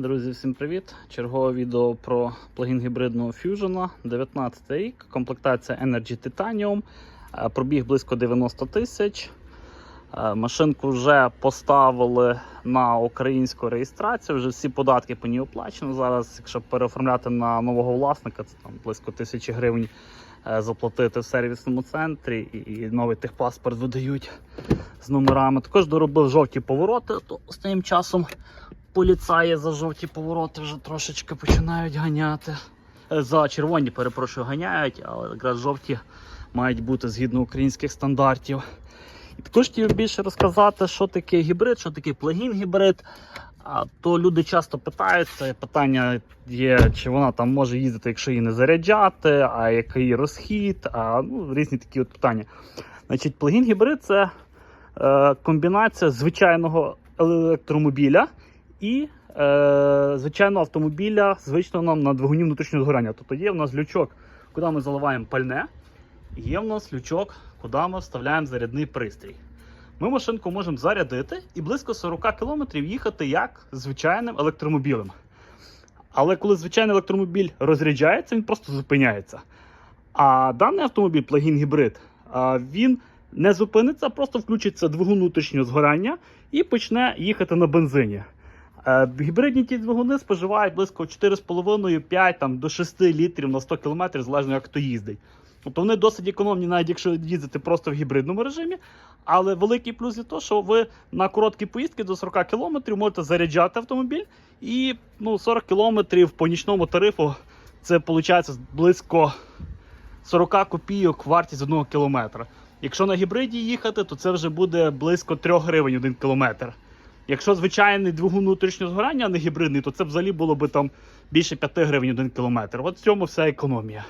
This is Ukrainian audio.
Друзі, всім привіт! Чергове відео про плагін гібридного Fusion 19 рік, комплектація Energy Titanium, Е, пробіг близько 90 тисяч. Е, Машинку вже поставили на українську реєстрацію, вже всі податки по ній оплачені. Зараз, якщо переоформляти на нового власника, це там близько тисячі гривень е, заплатити в сервісному центрі і, новий техпаспорт видають з номерами. Також доробив жовті повороти, то останнім часом поліцаї за жовті повороти вже трошечки починають ганяти. Е, За червоні, перепрошую, ганяють, але якраз жовті мають бути згідно українських стандартів. І також хотів більше розказати, що таке гібрид, що таке плагін гібрид. А то люди часто питаються, питання є, чи вона там може їздити, якщо її не заряджати, а який розхід, а ну, різні такі от питання. Значить, плагін гібрид це е, комбінація звичайного електромобіля і е, звичайного автомобіля, звичного нам на двигуні внутрішнього згорання. Тобто є в нас лючок, куди ми заливаємо пальне, є в нас лючок, куди ми вставляємо зарядний пристрій. Ми машинку можемо зарядити і близько 40 км їхати як звичайним електромобілем. Але коли звичайний електромобіль розряджається, він просто зупиняється. А даний автомобіль, плагін гібрид, він не зупиниться, просто включиться двигун внутрішнього згорання і почне їхати на бензині. Е, Гібридні ті двигуни споживають близько 4,5-5 там, до 6 літрів на 100 км, залежно як хто їздить. Тобто вони досить економні, навіть якщо їздити просто в гібридному режимі. Але великий плюс є то, що ви на короткі поїздки до 40 км можете заряджати автомобіль, і ну, 40 км по нічному тарифу це виходить близько 40 копійок вартість 1 кілометра. Якщо на гібриді їхати, то це вже буде близько 3 гривень 1 кілометр. Якщо звичайний двигун згорання, а не гібридний, то це взагалі було би там більше 5 гривень 1 кілометр. От в цьому вся економія.